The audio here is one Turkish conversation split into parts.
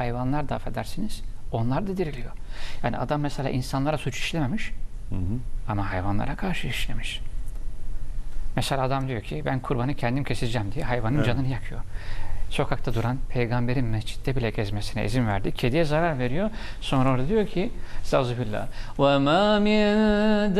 hayvanlar da affedersiniz onlar da diriliyor. Yani adam mesela insanlara suç işlememiş ama hayvanlara karşı işlemiş. Mesela adam diyor ki ben kurbanı kendim keseceğim diye hayvanın Evet. canını yakıyor. Sokakta duran peygamberin mescitte bile gezmesine izin verdi. Kediye zarar veriyor. Sonra orada diyor ki Estağfirullah. Ve ma min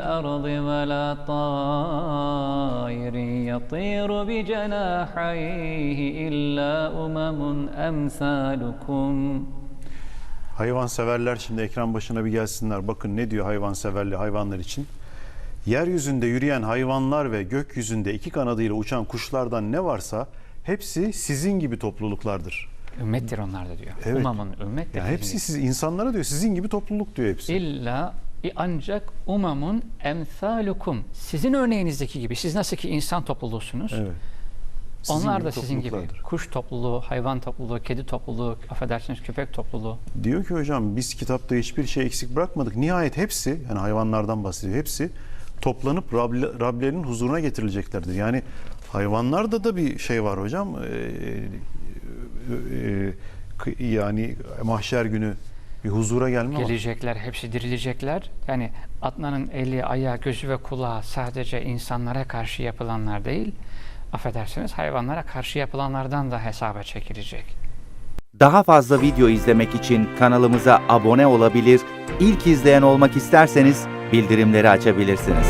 ardı ve la tairin yatiru bi cenahayhi illa umamun emsalukum. Hayvanseverler şimdi ekran başına bir gelsinler. Bakın ne diyor hayvanseverli hayvanlar için. Yeryüzünde yürüyen hayvanlar ve gökyüzünde iki kanadıyla uçan kuşlardan ne varsa hepsi sizin gibi topluluklardır. Ümmettir onlar da diyor. Evet. Umamın ümmettir. Ya hepsi siz insanlara diyor sizin gibi topluluk diyor hepsi. İlla ancak umamun emsalukum. Sizin örneğinizdeki gibi. Siz nasıl ki insan topluluğusunuz. Evet. Sizin Onlar da sizin gibi. Kuş topluluğu, hayvan topluluğu, kedi topluluğu, affedersiniz köpek topluluğu. Diyor ki hocam biz kitapta hiçbir şey eksik bırakmadık. Nihayet hepsi yani hayvanlardan bahsediyor. Hepsi toplanıp Rab- Rablerinin huzuruna getirileceklerdir. Yani hayvanlarda da bir şey var hocam. Ee, yani mahşer günü bir huzura gelme var. Gelecekler, hepsi dirilecekler. Yani Adnan'ın eli, ayağı, gözü ve kulağı sadece insanlara karşı yapılanlar değil, affedersiniz hayvanlara karşı yapılanlardan da hesaba çekilecek. Daha fazla video izlemek için kanalımıza abone olabilir, ilk izleyen olmak isterseniz bildirimleri açabilirsiniz.